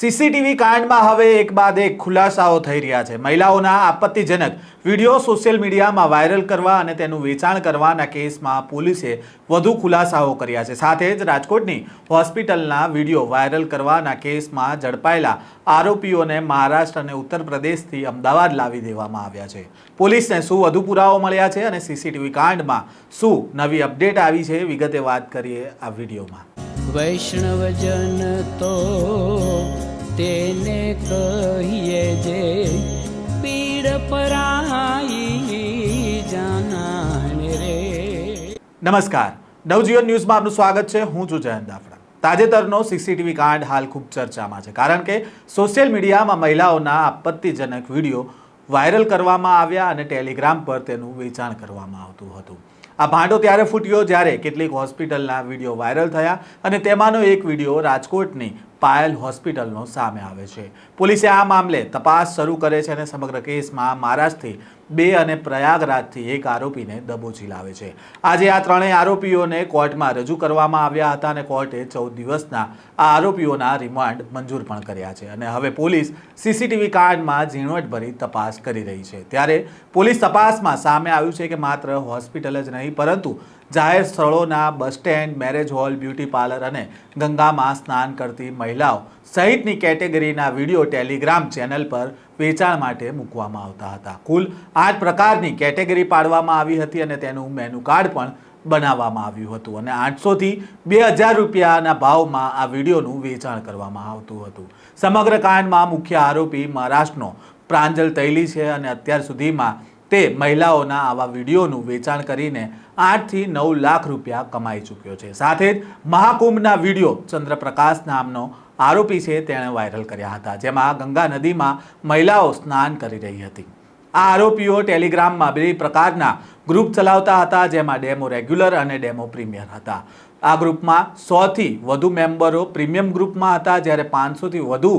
CCTV કાંડમાં હવે એક બાદ એક ખુલાસાઓ થઈ રહ્યા છે. મહિલાઓના આપત્તિજનક વીડિયો સોશિયલ મીડિયામાં વાયરલ કરવા અને તેનું વેચાણ કરવાના કેસમાં પોલીસે વધુ ખુલાસાઓ કર્યા છે. સાથે જ રાજકોટની હોસ્પિટલના વીડિયો વાયરલ કરવાના કેસમાં ઝડપાયેલા આરોપીઓને મહારાષ્ટ્ર અને ઉત્તર પ્રદેશથી અમદાવાદ લાવી દેવામાં આવ્યા છે. પોલીસને શું વધુ પુરાવો મળ્યા છે અને સીસીટીવી કાંડમાં શું નવી અપડેટ આવી છે વિગતે વાત કરીએ આ વિડીયોમાં. વૈષ્ણવજન તો તેને કહીએ જે પીડ પરાઈ જાનાને રે. નમસ્કાર. નવજીવન ન્યૂઝમાં આપનું સ્વાગત છે. હું છું જયંત દાફડા. તાજેતરનો સીસીટીવી કાંડ હાલ ખૂબ ચર્ચામાં છે. કારણ કે સોશિયલ મીડિયામાં મહિલાઓના આપત્તિજનક વીડિયો વાયરલ કરવામાં આવ્યા અને ટેલિગ્રામ પર તેનું વેચાણ કરવામાં આવતું હતું. આ ભાંડો ત્યારે ફૂટ્યો જ્યારે કેટલીક હોસ્પિટલના વીડિયો વાયરલ થયા અને તેમાંનો એક વીડિયો રાજકોટની પાયલ હોસ્પિટલનો સામે આવે છે. પોલીસે આ મામલે તપાસ શરૂ કરે છે અને સમગ્ર કેસમાં મહારાષ્ટ્રથી બે અને પ્રયાગરાજથી એક આરોપીને દબોચી લાવે છે. આજે આ ત્રણેય આરોપીઓને કોર્ટમાં રજૂ કરવામાં આવ્યા હતા અને કોર્ટે ચૌદ દિવસના આ આરોપીઓના રિમાન્ડ મંજૂર પણ કર્યા છે. અને હવે પોલીસ સીસીટીવી કાર્ડમાં ઝીણવટભરી તપાસ કરી રહી છે. ત્યારે પોલીસ તપાસમાં સામે આવ્યું છે કે માત્ર હોસ્પિટલ જ નહીં, પરંતુ જાહેર સ્થળોના bus stand, marriage hall, beauty parlour અને ગંગામાં સ્નાન કરતી મહિલાઓ સહિતની કેટેગરીના વીડિયો ટેલિગ્રામ ચેનલ પર વેચાણ માટે મૂકવામાં આવતા હતા. કુલ આઠ પ્રકારની કેટેગરી પાડવામાં આવી હતી અને તેનું મેનુ કાર્ડ પણ બનાવવામાં આવ્યું હતું અને આઠસોથી બે હજાર રૂપિયાના ભાવમાં આ વિડીયોનું વેચાણ કરવામાં આવતું હતું. સમગ્ર કાંડમાં મુખ્ય આરોપી મહારાષ્ટ્રનો પ્રાંજલ તૈલી છે અને અત્યાર સુધીમાં તે મહિલાઓના આવા વિડીયોનું વેચાણ કરીને આઠથી નવ લાખ રૂપિયા કમાઈ ચૂક્યો છે. સાથે જ મહાકુંભના વીડિયો ચંદ્રપ્રકાશ નામનો આરોપી છે તેણે વાયરલ કર્યા હતા, જેમાં ગંગા નદીમાં મહિલાઓ સ્નાન કરી રહી હતી. આ આરોપીઓ ટેલિગ્રામમાં બે પ્રકારના ગ્રુપ ચલાવતા હતા, જેમાં ડેમો રેગ્યુલર અને ડેમો પ્રીમિયર હતા. આ ગ્રુપમાં સોથી વધુ મેમ્બરો પ્રીમિયમ ગ્રુપમાં હતા, જ્યારે પાંચસોથી વધુ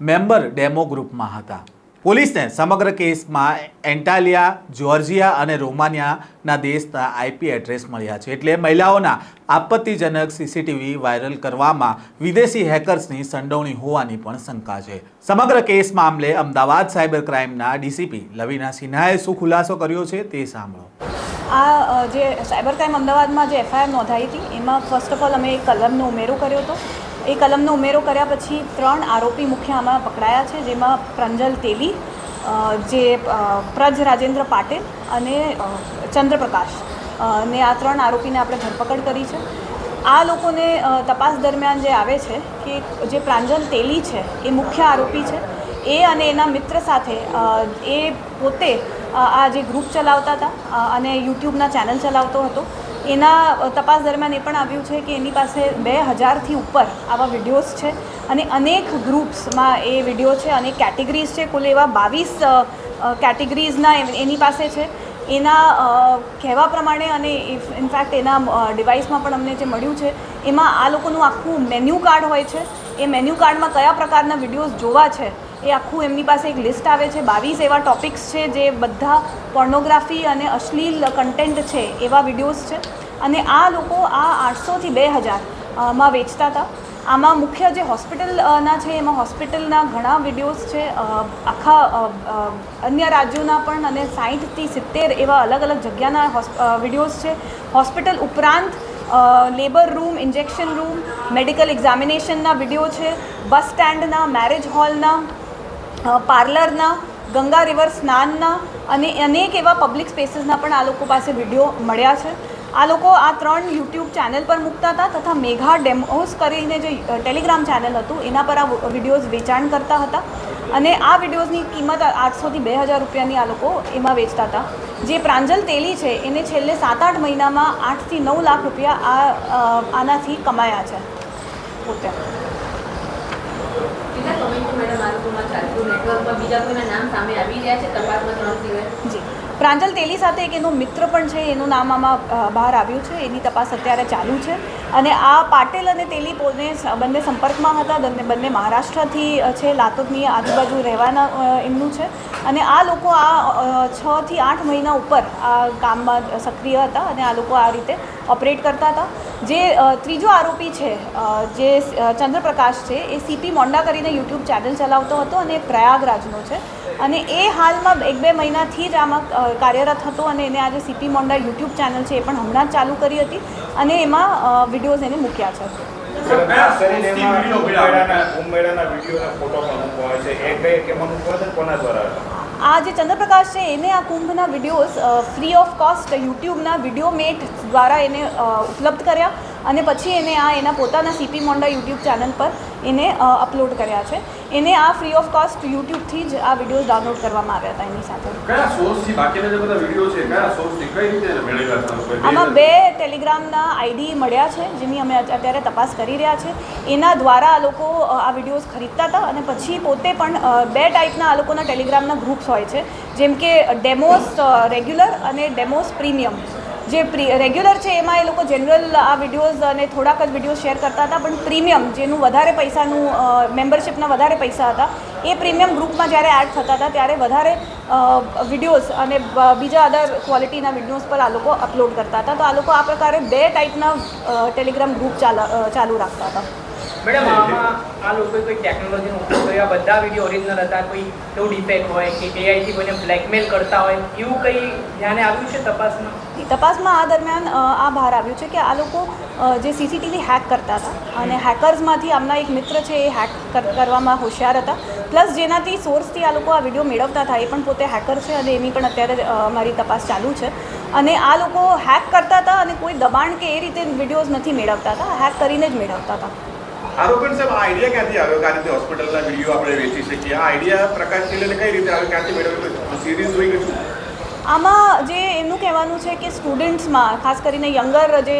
મેમ્બર ડેમો ગ્રુપમાં હતા. પોલીસને સમગ્ર કેસમાં એન્ટાલિયા, જ્યોર્જિયા અને રોમાનિયાના દેશના આઈપી એડ્રેસ મળ્યા છે. એટલે મહિલાઓના આપત્તિજનક સીસીટીવી વાયરલ કરવામાં વિદેશી હેકર્સની સંડોવણી હોવાની પણ શંકા છે. સમગ્ર કેસ મામલે અમદાવાદ સાયબર ક્રાઇમના ડીસીપી લવીના સિન્હાએ શું ખુલાસો કર્યો છે તે સાંભળો. આ જે સાયબર ક્રાઇમ અમદાવાદમાં જે એફઆઈઆર નોંધાઈ હતી, એમાં ફર્સ્ટ ઓફ ઓલ અમે કલમનો ઉમેરો કર્યો હતો. એ કલમનો ઉમેરો કર્યા પછી ત્રણ આરોપી મુખ્ય આમાં પકડાયા છે, જેમાં પ્રાંજલ તેલી જે પ્રજ રાજેન્દ્ર પાટિલ અને ચંદ્રપ્રકાશ. ને આ ત્રણ આરોપીને આપણે ધરપકડ કરી છે. આ લોકોને તપાસ દરમિયાન જે આવે છે કે જે પ્રાંજલ તેલી છે, એ મુખ્ય આરોપી છે. એ અને એના મિત્ર સાથે એ પોતે આ જે ગ્રુપ ચલાવતા હતા અને યુટ્યુબના ચેનલ ચલાવતો હતો. એના તપાસ દરમિયાન એ પણ આવ્યું છે કે એની પાસે બે હજારથી ઉપર આવા વિડીયોઝ છે અને અનેક ગ્રુપ્સમાં એ વીડિયો છે, અનેક કેટેગરીઝ છે. કુલ એવા બાવીસ કેટેગરીઝના એની પાસે છે. એના કહેવા પ્રમાણે અને ઇનફેક્ટ એના ડિવાઇસમાં પણ અમને જે મળ્યું છે, એમાં આ લોકોનું આખું મેન્યુ કાર્ડ હોય છે. એ મેન્યુ કાર્ડમાં કયા પ્રકારના વિડીયોઝ જોવા છે એ આખું એમની પાસે એક લિસ્ટ આવે છે. બાવીસ એવા ટોપિક્સ છે જે બધા પોર્નોગ્રાફી અને અશ્લીલ કન્ટેન્ટ છે એવા વિડીયોઝ છે. અને આ લોકો આ આઠસોથી બે હજારમાં વેચતા હતા. આમાં મુખ્ય જે હોસ્પિટલના છે, એમાં હોસ્પિટલના ઘણા વિડીયોઝ છે. આખા અન્ય રાજ્યોના પણ અને સાહીઠથી સિત્તેર એવા અલગ અલગ જગ્યાના વિડીયોઝ છે. હોસ્પિટલ ઉપરાંત labour room injection room medical એક્ઝામિનેશનના video છે. બસ સ્ટેન્ડના મેરેજ હોલના પાર્લરના, ગંગા રિવર સ્નાનના અને અનેક એવા પબ્લિક સ્પેસીસના પણ આ લોકો પાસે વીડિયો મળ્યા છે. આ લોકો આ ત્રણ યુટ્યુબ ચેનલ પર મૂકતા હતા તથા મેઘા ડેમોસ કરીને જે ટેલિગ્રામ ચેનલ હતું, એના પર આ વિડીયોઝ વેચાણ કરતા હતા. અને આ વિડીયોઝની કિંમત આઠસોથી બે હજાર રૂપિયાની આ લોકો એમાં વેચતા હતા. જે પ્રાંજલ તેલી છે, એને છેલ્લે સાત આઠ મહિનામાં આઠથી નવ લાખ રૂપિયા આ આનાથી કમાયા છે. પોતે કેટલા સમયથી મેડમ આ લોકોમાં ચાલતું પ્રાંજલ તેલી સાથે એક એનો મિત્ર પણ છે, એનું નામ આમાં બહાર આવ્યું છે. એની તપાસ અત્યારે ચાલુ છે. અને આ પાટેલ અને તેલી પોતે બંને સંપર્કમાં હતા. બંને બંને મહારાષ્ટ્રથી છે. લાતૂરની આજુબાજુ રહેવાના એમનું છે. અને આ લોકો આ છથી આઠ મહિના ઉપર આ કામમાં સક્રિય હતા અને આ લોકો આ રીતે ઓપરેટ કરતા હતા. જે ત્રીજો આરોપી છે જે ચંદ્રપ્રકાશ છે એ સીપી મોંડા કરીને યુટ્યુબ ચેનલ ચલાવતો હતો અને પ્રયાગરાજનો છે અને એ હાલમાં એક બે મહિનાથી જ આમાં કાર્યરત હતો અને એને આજે સીપી મોંડા યુટ્યુબ ચેનલ છે એ પણ હમણાં જ ચાલુ કરી હતી અને એમાં વિડીયોઝ એને મૂક્યા છે વીડિયો ફોટો પણ મૂકવા હોય છે એ કઈ કેમાં મૂકવા છે કોના દ્વારા આ જે ચંદ્રપ્રકાશ છે, એને આ કુંભના વિડીયોઝ ફ્રી ઓફ કોસ્ટ યુટ્યુબના વીડિયો મેટ દ્વારા એને ઉપલબ્ધ કર્યા. અને પછી એને આ એના પોતાના સીપી મોંડા યુટ્યુબ ચેનલ પર એને અપલોડ કર્યા છે. એને આ ફ્રી ઓફ કોસ્ટ યુટ્યુબથી જ આ વિડીયોઝ ડાઉનલોડ કરવામાં આવ્યા હતા એની સાથે. કયા સોર્સથી બાકીના જે બધા વીડિયો છે કયા સોર્સથી કઈ રીતે મેળવ્યા આમાં બે ટેલિગ્રામના આઈડી મળ્યા છે જેની અમે અત્યારે તપાસ કરી રહ્યા છે. એના દ્વારા આ લોકો આ વિડીયોઝ ખરીદતા હતા અને પછી પોતે પણ બે ટાઈપના આ લોકોના ટેલિગ્રામના ગ્રુપ્સ હોય છે. જેમ કે ડેમોસ રેગ્યુલર અને ડેમોસ પ્રીમિયમ જે પ્રી રેગ્યુલર છે, એમાં એ લોકો જનરલ આ વિડીયોઝ અને થોડાક જ વીડિયો શેર કરતા હતા, પણ પ્રીમિયમ જેનું વધારે પૈસાનું મેમ્બરશિપના વધારે પૈસા હતા, એ પ્રીમિયમ ગ્રુપમાં જ્યારે એડ થતા હતા, ત્યારે વધારે વિડીયોઝ અને બીજા અદર ક્વોલિટીના વિડીયોઝ પર આ લોકો અપલોડ કરતા હતા. તો આ લોકો આ પ્રકારે બે ટાઈપના ટેલિગ્રામ ગ્રુપ ચાલા ચાલુ રાખતા હતા. મેડમ, આમાં આ લોકો કોઈ ટેકનોલોજીનો ઉપયોગ કર્યો? બધા વીડિયો ઓરિજિનલ હતા, કોઈ એવું ડિફેક્ટ હોય કે એઆઈથી કોઈને બ્લેકમેલ કરતા હોય, એવું કંઈ ધ્યાને આવ્યું છે તપાસમાં? તપાસમાં આ દરમિયાન આ બહાર આવ્યું છે કે આ લોકો જે સીસીટીવી હેક કરતા હતા અને હેકર્સમાંથી આમના એક મિત્ર છે એ હેક કરવામાં હોશિયાર હતા. પ્લસ જેનાથી સોર્સથી આ લોકો આ વીડિયો મેળવતા હતા, એ પણ પોતે હેકર છે અને એની પણ અત્યારે અમારી તપાસ ચાલુ છે. અને આ લોકો હેક કરતા હતા અને કોઈ દબાણ કે એ રીતે વિડીયોઝ નથી મેળવતા હતા હેક કરીને જ મેળવતા હતા. આરોપી સાહેબ, આ આઈડિયા ક્યાંથી આવ્યો? કે આ રીતે હોસ્પિટલના વીડિયો આપણે વેચી શકીએ? આ આઈડિયા પ્રકાશ નીલને કઈ રીતે આવ્યો? ક્યાંથી મેળવ્યો? સિરીઝ જોઈ ગયું આમાં જે એમનું કહેવાનું છે કે સ્ટુડન્ટ્સમાં ખાસ કરીને યંગર જે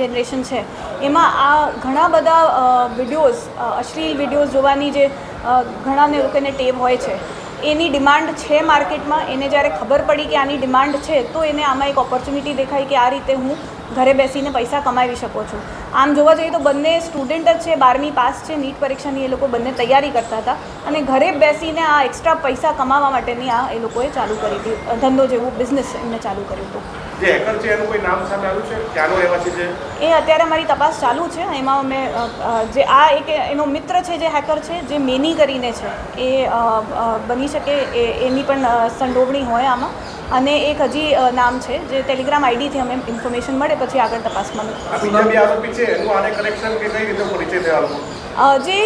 જનરેશન છે, એમાં આ ઘણા બધા વિડીયોઝ અશ્લીલ વિડીયોઝ જોવાની જે ઘણાને લોકોને ટેવ હોય છે. એની ડિમાન્ડ છે માર્કેટમાં એને જ્યારે ખબર પડી કે આની ડિમાન્ડ છે, તો એને આમાં એક ઓપોર્ચ્યુનિટી દેખાય કે આ રીતે હું ઘરે બેસીને પૈસા કમાવી શકું છું. આમ જોવા જઈએ તો બંને સ્ટુડન્ટ જ છે, બારમી પાસ છે, નીટ પરીક્ષાની એ લોકો બંને તૈયારી કરતા હતા અને ઘરે બેસીને આ એક્સ્ટ્રા પૈસા કમાવા માટેની આ એ લોકોએ ચાલુ કરી હતી ધંધો જેવું બિઝનેસ એમને ચાલુ કર્યું હતું. જે હેકર છે એનું કોઈ નામ સામે આવ્યું છે? ક્યાંનો એવા છે? એ અત્યારે મારી તપાસ ચાલુ છે. એમાં અમે જે આ એક એનો મિત્ર છે જે હેકર છે જે મેની કરીને છે એ બની શકે એ એની પણ સંડોવણી હોય આમાં. અને એક હજી નામ છે જે ટેલિગ્રામ આઈડીથી અમે ઇન્ફોર્મેશન મળે પછી આગળ તપાસમાં આ બીજા બે આરોપી છે એનું આને કનેક્શન કે કઈ રીતે પરિચય થયા જે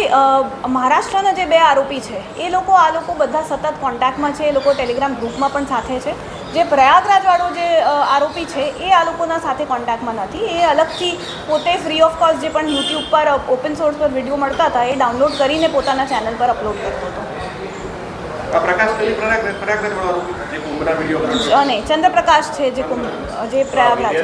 મહારાષ્ટ્રના જે બે આરોપી છે એ લોકો આ લોકો બધા સતત કોન્ટેક્ટમાં છે એ લોકો ટેલિગ્રામ ગ્રુપમાં પણ સાથે છે. જે પ્રયાગરાજવાળો જે આરોપી છે એ આ લોકોના સાથે કોન્ટેક્ટમાં નથી. એ અલગથી પોતે ફ્રી ઓફ કોસ્ટ જે પણ યુટ્યુબ પર ઓપન સોર્સ પર વીડિયો મળતા હતા એ ડાઉનલોડ કરીને પોતાના ચેનલ પર અપલોડ કરતો હતો. અને ચંદ્રપ્રકાશ છે જે જે પ્રયાગરાજ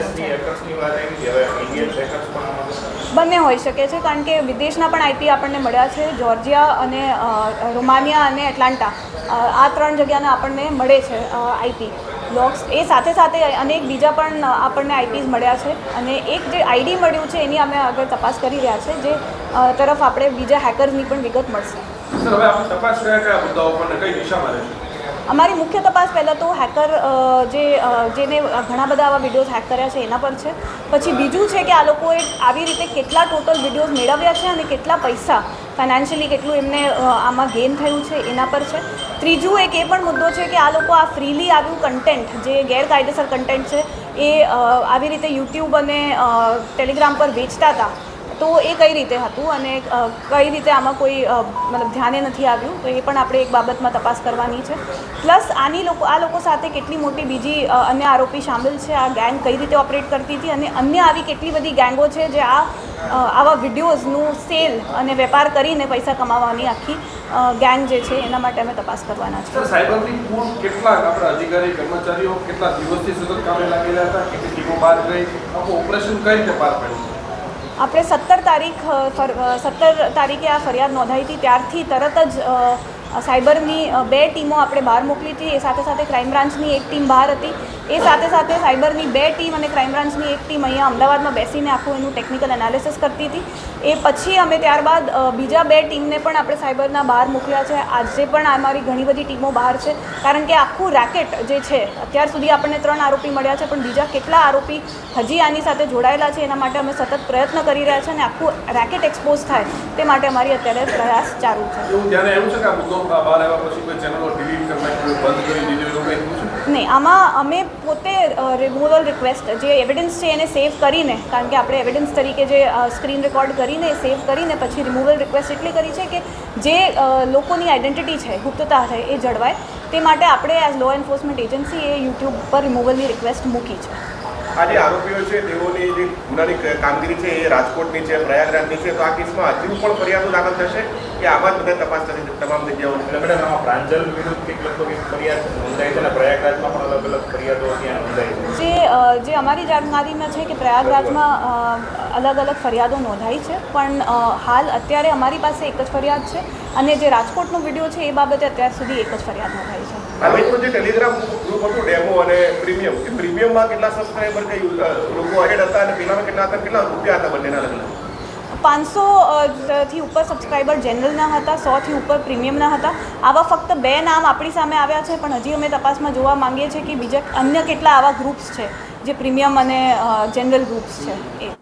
બંને હોઈ શકે છે કારણ કે વિદેશના પણ આઈપી આપણને મળ્યા છે જોર્જિયા અને રોમાનિયા અને એટલાન્ટા આ ત્રણ જગ્યાના આપણને મળે છે આઈપી લોક્સ એ સાથે સાથે અનેક બીજા પણ આપણને આઈપીઝ મળ્યા છે. અને એક જે આઈડી મળ્યું છે એની અમે આગળ તપાસ કરી રહ્યા છે, જે તરફ આપણે બીજા હેકર્સની પણ વિગત મળશે. હવે આપણે તપાસ કયા કયા મુદ્દાઓ પર કઈ દિશામાં રહેશે? અમારી મુખ્ય તપાસ પહેલાં તો હેકર જે જેને ઘણા બધા આવા વિડીયોઝ હેક કર્યા છે, એના પર છે. પછી બીજું છે કે આ લોકોએ આવી રીતે કેટલા ટોટલ વિડીયોઝ મેળવ્યા છે અને કેટલા પૈસા ફાઇનાન્શિયલી કેટલું એમને આમાં ગેઇન થયું છે, એના પર છે. ત્રીજું એક એ પણ મુદ્દો છે કે આ લોકો આ ફ્રીલી આવ્યું કન્ટેન્ટ, જે ગેરકાયદેસર કન્ટેન્ટ છે, એ આવી રીતે યુટ્યુબ અને ટેલિગ્રામ પર વેચતા હતા. તો એ કઈ રીતે હતું અને કઈ રીતે આમાં કોઈ મતલબ ધ્યાને નથી આવ્યું, તો એ પણ આપણે એક બાબતમાં તપાસ કરવાની છે. પ્લસ આની લોકો, આ લોકો સાથે કેટલી મોટી બીજી અન્ય આરોપી સામેલ છે, આ ગેંગ કઈ રીતે ઓપરેટ કરતી હતી અને અન્ય આવી કેટલી બધી ગેંગો છે જે આ આવા વિડીયોઝનું સેલ અને વેપાર કરીને પૈસા કમાવાની આખી ગેંગ જે છે એના માટે અમે તપાસ કરવાના છે અધિકારી, કર્મચારીઓ કેટલા દિવસથી સતત કામે લાગેલા હતા, કેટલી ઓપરેશન કઈ રીતે પાર પાડ્યું? આપણે સત્તર તારીખ સત્તર તારીખે આ ફરિયાદ નોંધાઈ હતી. ત્યારથી તરત જ સાયબરની બે ટીમો આપણે બહાર મોકલી હતી. એ સાથે સાથે ક્રાઇમ બ્રાન્ચની એક ટીમ બહાર હતી. એ સાથે સાથે સાયબરની બે ટીમ અને ક્રાઇમ બ્રાન્ચની એક ટીમ અહીંયા અમદાવાદમાં બેસીને આખું એનું ટેકનિકલ એનાલિસિસ કરતી હતી. એ પછી અમે ત્યારબાદ બીજા બે ટીમને પણ આપણે સાયબરના બહાર મોકલ્યા છે. આજે પણ અમારી ઘણી બધી ટીમો બહાર છે. કારણ કે આખું રેકેટ જે છે, અત્યાર સુધી આપણને ત્રણ આરોપી મળ્યા છે, પણ બીજા કેટલા આરોપી હજી આની સાથે જોડાયેલા છે, એના માટે અમે સતત પ્રયત્ન કરી રહ્યા છે અને આખું રેકેટ એક્સપોઝ થાય તે માટે અમારી અત્યારે પ્રયાસ ચાલુ છે. નહીં, આમાં અમે પોતે રિમૂવલ રિક્વેસ્ટ જે એવિડન્સ છે એને સેવ કરીને, કારણ કે આપણે એવિડન્સ તરીકે જે સ્ક્રીન રેકોર્ડ કરીને સેવ કરીને પછી રિમૂવલ રિક્વેસ્ટ એટલી કરી છે કે જે લોકોની આઈડેન્ટિટી છે, ગુપ્તતા છે, એ જળવાય. તે માટે આપણે એઝ લો એન્ફોર્સમેન્ટ એજન્સી એ યુટ્યુબ પર રિમૂવલની રિક્વેસ્ટ મૂકી છે. આ જે આરોપીઓ છે તેઓની જે ગુનાની કામગીરી છે એ રાજકોટની છે પ્રયાગરાજની છે તો આ કેસમાં હજુ પણ ફરિયાદો દાખલ થશે કે આમાં જ બધા તપાસ થશે તમામ જગ્યાઓ મેડમ આમાં પ્રાંજલ વિરુદ્ધ કંઈક ફરિયાદ નોંધાઈ છે અને પ્રયાગરાજમાં પણ અલગ અલગ ફરિયાદો ત્યાં નોંધાઈ છે. જે જે અમારી જાણકારીમાં છે કે પ્રયાગરાજમાં અલગ અલગ ફરિયાદો નોંધાઈ છે પણ હાલ અત્યારે અમારી પાસે એક જ ફરિયાદ છે અને જે રાજકોટનો વીડિયો છે એ બાબતે અત્યાર સુધી એક જ ફરિયાદ નોંધાઈ છે. આ વચમાં જે ટેલિગ્રામ ગ્રુપ હતું ડેમો અને પ્રીમિયમ એ પ્રીમિયમમાં કેટલા સબસ્ક્રાઈબર કે લોકો અહેડ હતા અને પેલામાં કેટલા હતા, કેટલા રૂપિયા હતા બંનેના અલગ પાંચસો થી ઉપર સબસ્ક્રાઈબર જનરલના હતા સોથી ઉપર પ્રીમિયમના હતા. આવા ફક્ત બે નામ આપણી સામે આવ્યા છે, પણ હજી અમે તપાસમાં જોવા માંગીએ છીએ કે બીજા અન્ય કેટલા આવા ગ્રુપ્સ છે, જે પ્રીમિયમ અને જનરલ ગ્રુપ્સ છે, એ.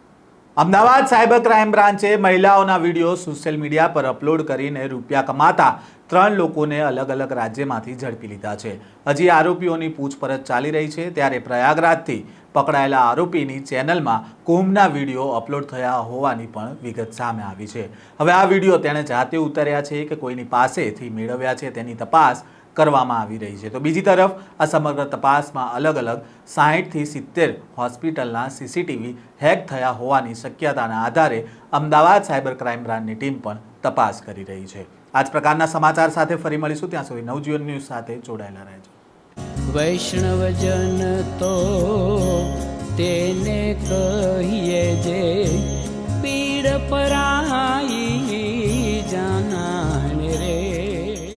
અમદાવાદ સાયબર ક્રાઇમ બ્રાન્ચે મહિલાઓના વીડિયો સોશિયલ મીડિયા પર અપલોડ કરીને રૂપિયા કમાતા ત્રણ લોકોને અલગ અલગ રાજ્યમાંથી ઝડપી લીધા છે. હજી આરોપીઓની પૂછપરછ ચાલી રહી છે, ત્યારે પ્રયાગરાજથી પકડાયેલા આરોપીની ચેનલમાં કુંભના વીડિયો અપલોડ થયા હોવાની પણ વિગત સામે આવી છે. હવે આ વીડિયો તેણે જાતે ઉતાર્યા છે કે કોઈની પાસેથી મેળવ્યા છે તેની તપાસ કરવામાં આવી રહી છે. તો બીજી તરફ આ સમગ્ર તપાસમાં અલગ અલગ સાહીઠથી સિત્તેર હોસ્પિટલના સીસીટીવી હેક થયા હોવાની શક્યતાના આધારે અમદાવાદ સાયબર ક્રાઇમ બ્રાન્ચની ટીમ પણ તપાસ કરી રહી છે. આ જ પ્રકારના સમાચાર સાથે ફરી મળીશું. ત્યાં સુધી નવજીવન ન્યૂઝ સાથે જોડાયેલા રહેજો. વૈષ્ણવજન તો તેને કહીએ જે પીડ પરાઈ